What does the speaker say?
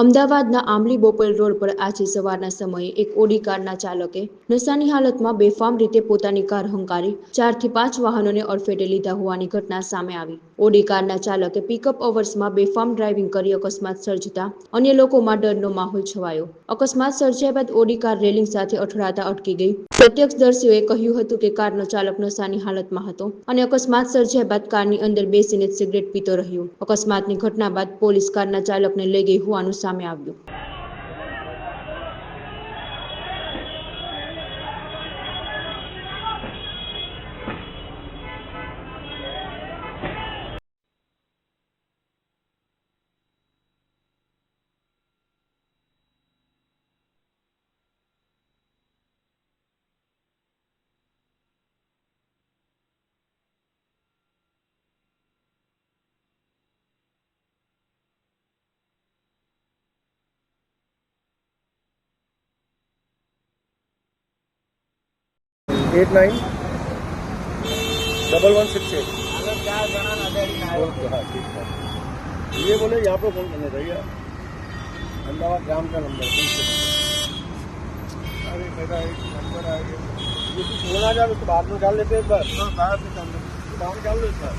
અમદાવાદના આંબલી બોપલ રોડ પર આજે સવારના સમયે એક ઓડી કારના ચાલકે નશાની હાલતમાં બેફામ રીતે પોતાની કાર હંકારી ચારથી પાંચ વાહનોને અડફેટે લીધા હોવાની ઘટના સામે આવી. ઓડી કારના ચાલકે પિકઅપ અવર્સમાં બેફામ ડ્રાઇવિંગ કરી અકસ્માત સર્જતા અન્ય લોકોમાં ડરનો માહોલ છવાયો. અકસ્માત સર્જ્યા બાદ ઓડી કાર રેલિંગ સાથે અથડાતા અટકી ગઈ. પ્રત્યક્ષદર્શીઓએ કહ્યું હતું કે કારનો ચાલક નશાની હાલતમાં હતો અને અકસ્માત સર્જ્યા બાદ કારની અંદર બેસીને સિગરેટ પીતો રહ્યો. અકસ્માતની ઘટના બાદ પોલીસ કારના ચાલકને લઈ ગઈ હોવાનું સામે આવ્યું eight nine double one six eight हाँ ठीक है ये बोले यहाँ पे फ़ोन करने चाहिए। अहमदाबाद ग्राम का नंबर अरे मेरा एक नंबर आ गया। ये तो छोड़ना जाए उसको बाद में डाल लेते एक बार। हाँ, बाहर में डाल लो बाद डाल लो एक बार।